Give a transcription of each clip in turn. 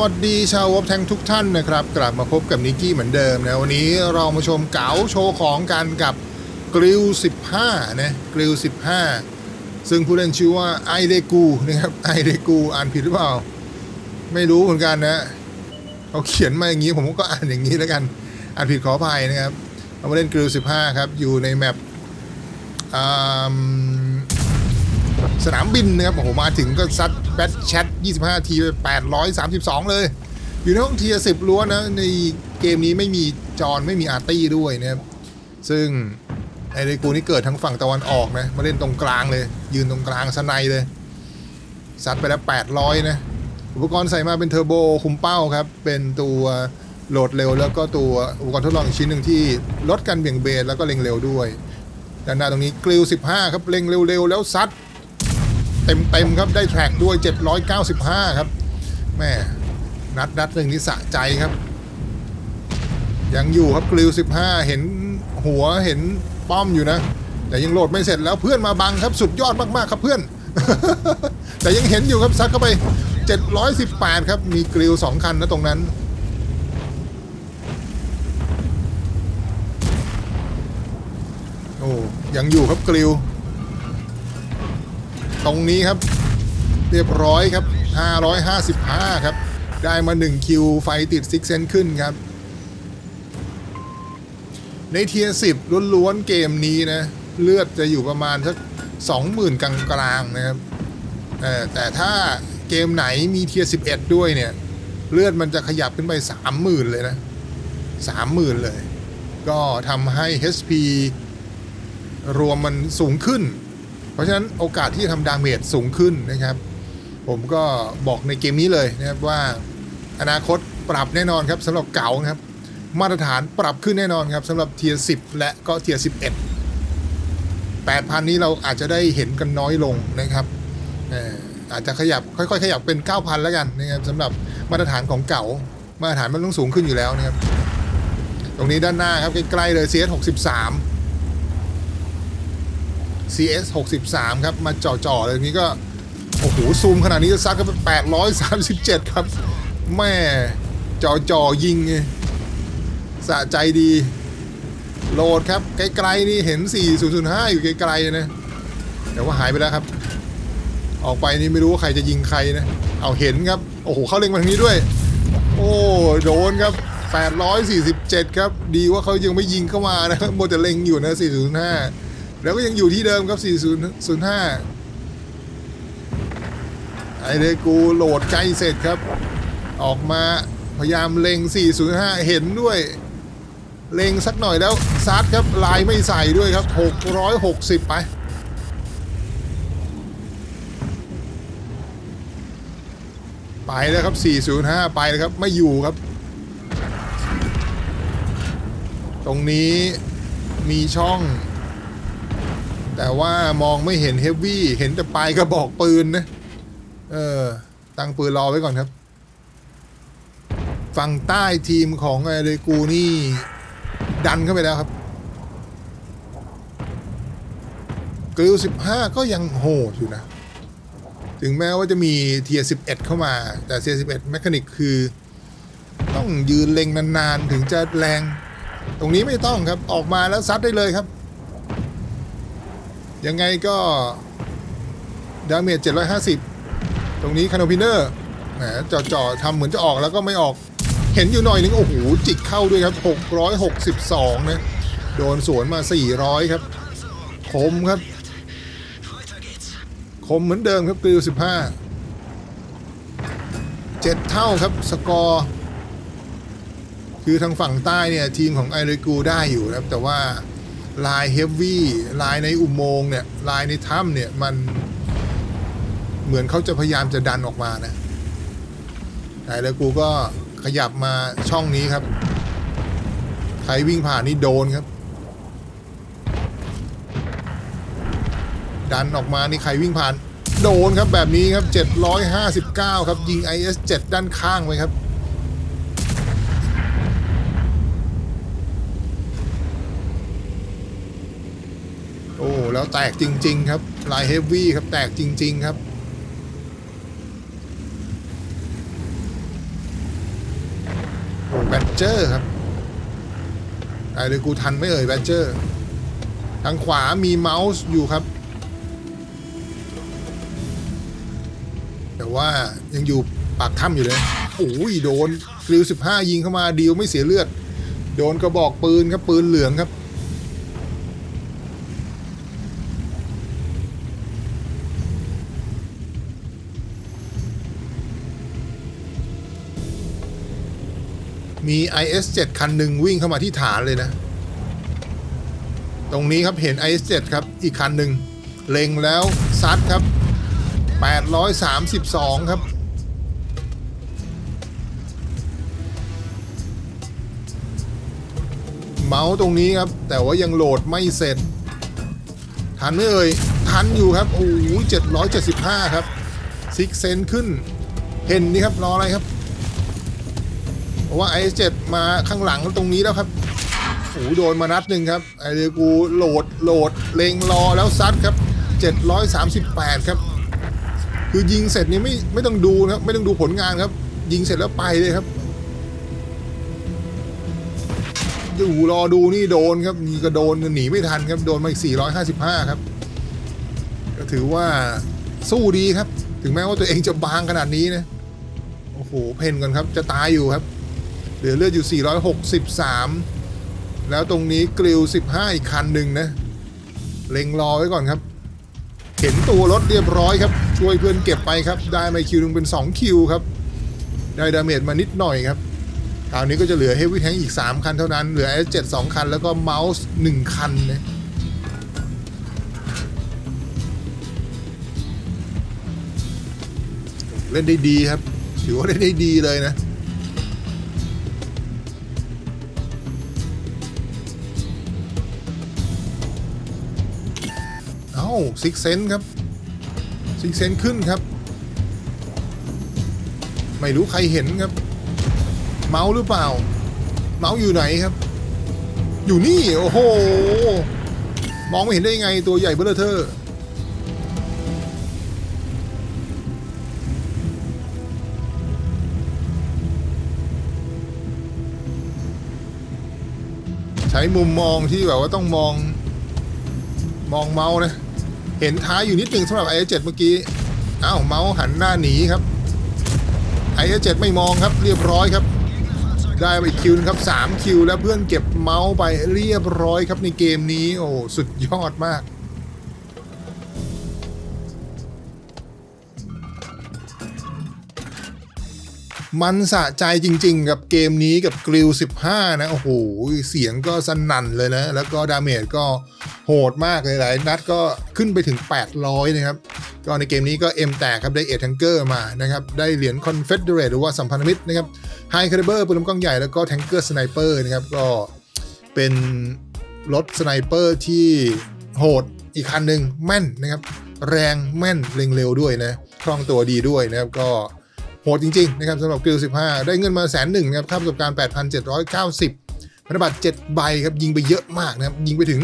วัสดีชาววบแทงทุกท่านนะครับ กลับมาพบกับนิกกี้เหมือนเดิมนะ วันนี้เรามาชมเก๋าโชว์ของกันกับกริล15 นะกริล15 ซึ่งผู้เล่นชื่อว่าไอเดกูนะครับไอเดกูอ่านผิดหรือเปล่า ไม่รู้เหมือนกันนะเขาเขียนมาอย่างนี้ผมก็อ่านอย่างนี้แล้วกัน อ่านผิดขออภัยนะครับเรามาเล่นกริล15 ครับ อยู่ในแมปสนามบินนะครับโอ้โหมาถึงก็ซัดแบทแชท 25 ทีไป832 เลย อยู่ในห้องเทียร์10ล้วนนะ ในเกมนี้ไม่มีจอนไม่มีอาร์ตี้ด้วยนะครับ ซึ่งไอเดกูนี่เกิดทั้งฝั่งตะวันออกนะ มาเล่นตรงกลางเลย ยืนตรงกลางสไนเลยซัดไปแล้ว 800 นะ อุปกรณ์ใส่มาเป็นเทอร์โบคุมเป้าครับ เป็นตัวโหลดเร็วแล้วก็ตัวอุปกรณ์ทดลองอีกชิ้นหนึ่งที่ลดการเบี่ยงเบนแล้วก็เล็งเร็วด้วย ด้านหน้าตรงนี้กลิว 15 ครับ เล็งเร็วๆแล้วซัด เต็มเต็มๆครับได้แทร็กด้วย 795 ครับแม่นัดนัดหนึ่งนี่สะใจครับ ยังอยู่ครับกลิว 15 เห็นหัวเห็นป้อมอยู่นะ แต่ยังโหลดไม่เสร็จแล้วเพื่อนมาบังครับสุดยอดมากๆครับเพื่อน แต่ยังเห็นอยู่ครับซัดเข้าไป 718 ครับ มีกลิว 2 คันนะตรงนั้นโอ้ยังอยู่ครับกลิว ตรงนี้ครับ เรียบร้อยครับ 555 ครับ ได้มา 1 คิว ไฟติดซิกเซนขึ้นครับ ในเทียร์10ล้วนๆเกมนี้นะ เลือดจะอยู่ประมาณสัก20,000 กลางๆนะครับแต่ถ้าเกมไหนมีเทียร์11 ด้วยเนี่ย เลือดมันจะขยับขึ้นไป 30,000 เลยนะ 30,000 เลย ก็ทำให้ HP รวมมันสูงขึ้น เพราะฉะนั้นโอกาสที่จะทำดาเมจสูงขึ้นนะครับ ผมก็บอกในเกมนี้เลยนะครับว่าอนาคตปรับแน่นอนครับสำหรับเก่านะครับ มาตรฐานปรับขึ้นแน่นอนครับสำหรับเทียร์10 และก็เทียร์11 8,000 นี้เราอาจจะได้เห็นกันน้อยลงนะครับเอ่ออาจจะขยับค่อยๆ ขยับเป็น 9,000 แล้วกันนะครับสำหรับมาตรฐานของเก่า มาตรฐานมันต้องสูงขึ้นอยู่แล้วนะครับ ตรงนี้ด้านหน้าครับใกล้ๆเลย CS 63 CS 63 ครับ มาจ่อๆเลยนี้ก็ โอ้โห ซูมขนาดนี้จะซัดก็เป็น837 ครับ แม่จ่อๆยิง สะใจดี โหลดครับ ไกลๆนี่เห็น 4005 อยู่ไกลๆนะ แต่ว่าหายไปแล้วครับ ออกไปนี่ไม่รู้ว่าใครจะยิงใครนะ เอาเห็นครับ โอ้โห เขาเล็งมาทางนี้ด้วย โอ้โดนครับ847 ครับ ดีว่าเขายังไม่ยิงเข้ามานะโมแต่เล็งอยู่นะ 405 แล้วก็ยังอยู่ที่เดิมครับ 4005 ไอเดกูโหลดใกล้เสร็จครับ ออกมาพยายามเล็ง 405 เห็นด้วย เล็งสักหน่อยแล้วซัดครับลายไม่ใส่ด้วยครับ 660 ไปไปแล้วครับ 405 ไปแล้วครับ ไม่อยู่ครับ ตรงนี้มีช่อง แต่ว่ามองไม่เห็นเฮฟวี่เห็นแต่ปลายกระบอกปืนนะ เออ ตั้งปืนรอไว้ก่อนครับ ฝั่งใต้ทีมของไอเรกูนี่ ดันเข้าไปแล้วครับกริล15 ก็ยังโหดอยู่นะ ถึงแม้ว่าจะมีเทียร์11 เข้ามา แต่เทียร์11แมคานิกคือ ต้องยืนเล็งนาน ๆ ถึงจะแรง ตรงนี้ไม่ต้องครับออกมาแล้วซัดได้เลยครับ ยังไงก็ ดาเมจ 750 ตรงนี้คานอพิเนอร์แหมจ่อๆทำเหมือนจะออกแล้วก็ไม่ออก เห็นอยู่หน่อยนึง โอ้โห จิกเข้าด้วยครับ 662 นะ โดนสวนมา 400 ครับ คมครับ คมเหมือนเดิมครับกริล15 7 เท่าครับสกอร์คือทางฝั่งใต้เนี่ย ทีมของไอเรกูได้อยู่ครับแต่ว่า ลายเฮฟวี่ลายในอุโมงค์เนี่ยลายในถ้ำเนี่ยมันเหมือนเขาจะพยายามจะดันออกมานะไอเรกูก็ขยับมาช่องนี้ครับ ใครวิ่งผ่านนี่โดนครับ ดันออกมานี่ใครวิ่งผ่าน โดนครับแบบนี้ครับ 759 ครับยิง IS-7 ด้านข้างไปครับ โอ้ แล้วแตกจริง ๆ ครับลายเฮฟวี่ครับแตกจริง ๆ ครับโอ้แบดเจอร์ครับไอ้เลยกูทันไม่เอ่ยแบดเจอร์ ทางขวามีเมาส์อยู่ครับ แต่ว่ายังอยู่ปากถ้ำอยู่เลยโอ้ยโดนกริว15 ยิงเข้ามาดีลไม่เสียเลือด โดนกระบอกปืนครับปืนเหลืองครับ มี IS-7 คันหนึ่งวิ่งเข้ามาที่ฐานเลยนะ ตรงนี้ครับเห็น IS-7 ครับอีกคันหนึ่งเล็งแล้วซัดครับ 832 ครับเมาส์ตรงนี้ครับ แต่ว่ายังโหลดไม่เสร็จ ทันไหมเอ่ย ทันอยู่ครับ โอ้โห775 ครับซิกเซนขึ้น เห็นนี่ครับ รออะไรครับ ราะว่า i7 มาข้างหลังตรงนี้แล้วครับโอ้โหโดนมานัดหนึ่งครับไอเดียกูโหลดโหลดเลงรอแล้วซัดครับ 738 ครับ คือยิงเสร็จนี่ไม่ไม่ต้องดูนะครับ ไม่ต้องดูผลงานครับ ยิงเสร็จแล้วไปเลยครับอยู่รอดูนี่โดนครับนี่ก็โดนหนีไม่ทันครับโดนมาอีก 455 ครับ ก็ถือว่าสู้ดีครับ ถึงแม้ว่าตัวเองจะบางขนาดนี้นะโอ้โหเพนกันครับจะตายอยู่ครับ ลือเลือดอยู่ 463 แล้วตรงนี้กริล15 อีกคันหนึ่งนะ เล็งรอไว้ก่อนครับ เห็นตัวรถเรียบร้อยครับ ช่วยเพื่อนเก็บไปครับ ได้มาคิวหนึงเป็น 2 คิวครับ ได้ดาเมจมานิดหน่อยครับคราวนี้ก็จะเหลือเฮฟวี่แทงอีก 3 คันเท่านั้น เหลือ S7 2 คัน แล้วก็เมาส์1คันนะเล่นได้ดีครับ ถือว่าเล่นได้ดีเลยนะาซิกเซนครับซิกเซนขึ้นครับ ไม่รู้ใครเห็นครับ เมาส์หรือเปล่า เมาส์อยู่ไหนครับ อยู่นี่ โอ้โห มองไม่เห็นได้ยังไงตัวใหญ่เบ้อเทอร์ใช้มุมมองที่แบบว่าต้องมองมองเมาส์นะ เห็นท้ายอยู่นิดหนึ่งสำหรับ i 7เจ็ดเมื่อกี้อ้าวเมาส์หันหน้าหนีครับ i 7ไม่มองครับเรียบร้อยครับ ได้ไปคิวนึงครับ3คิวแล้วเพื่อนเก็บเมาส์ไปเรียบร้อยครับในเกมนี้โอ้สุดยอดมากมันสะใจจริง ๆ กับเกมนี้กับกริล 15 นะ โอ้โห เสียงก็สนั่นเลยนะ แล้วก็ดาเมจก็ โหดมากเลยหลายนัดก็ขึ้นไปถึง 800 นะครับ ก็ในเกมนี้ก็เอ็มแตกครับ ได้เอทังเกอร์มานะครับ ได้เหรียญคอนเฟเดเรตหรือว่าสัมพันธมิตรนะครับไฮคาลิเบอร์ปืนลำกล้องใหญ่แล้วก็แทงเกอร์สไนเปอร์นะครับ ก็เป็นรถสไนเปอร์ที่โหดอีกคันหนึ่งแม่นนะครับ แรงแม่นเร็งเร็วด้วยนะคล่องตัวดีด้วยนะครับก็โหดจริงๆนะครับสำหรับกริล15 ได้เงินมาแสนหนึ่งนะครับค่าประสบการณ์ 8,790พันธบัตร7ใบครับยิงไปเยอะมากนะครับยิงไปถึง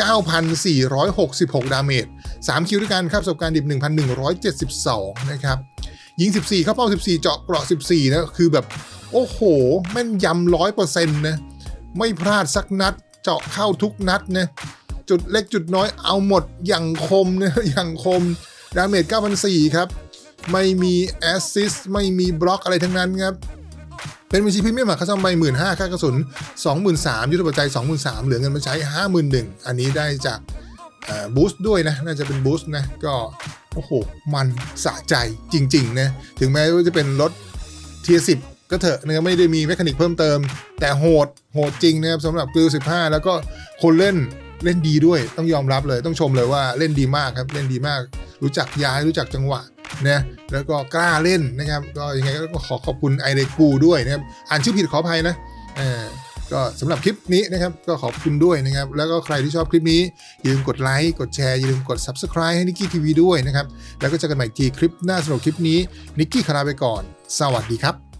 9,466 ดาเมจ 3 คิวด้วยกันค่าประสบการณ์ดิบ 1,172 นะครับ ยิง 14 เข้าเป้า 14 เจาะเกราะ 14 นะ คือแบบ โอ้โห แม่นยำร้อยเปอร์เซ็นต์นะ ไม่พลาดสักนัด เจาะเข้าทุกนัดนะ จุดเล็กจุดน้อยเอาหมดอย่างคมนะ อย่างคม ดาเมจ 9,400 ครับ ไม่มีแอสซิสไม่มีบล็อกอะไรทั้งนั้นครับ เป็นบัญชีพรีเมียมอะค่าซ่อมไปหมื่นห้าค่ากระสุนสองหมื่นสามยุทธปัจจัยสองหมื่นสามเหลือเงินมาใช้ห้าหมื่นหนึ่งอันนี้ได้จากบูสต์ด้วยนะ น่าจะเป็นบูสต์นะ ก็โอ้โห มันสะใจจริง ๆ นะ ถึงแม้ว่าจะเป็นรถเทียสิบก็เถอะนะไม่ได้มีแมคานิกเพิ่มเติม แต่โหด โหดจริงนะครับสำหรับกริล15 แล้วก็คนเล่นเล่นดีด้วยต้องยอมรับเลยต้องชมเลยว่าเล่นดีมากครับ เล่นดีมาก รู้จักย้ายรู้จักจังหวะ นะแล้วก็กล้าเล่นนะครับ ก็ยังไงก็ขอขอบคุณไอเดกูด้วยนะครับอ่านชื่อผิดขออภัยนะเออก็สำหรับคลิปนี้นะครับก็ขอบคุณด้วยนะครับ แล้วก็ใครที่ชอบคลิปนี้ อย่าลืมกดไลค์กดแชร์ อย่าลืมกด Subscribe ให้นิกกี้ทีวีด้วยนะครับ แล้วก็เจอกันใหม่อีกทีคลิปหน้าสำหรับคลิปนี้นิกกี้คาราไปก่อน สวัสดีครับ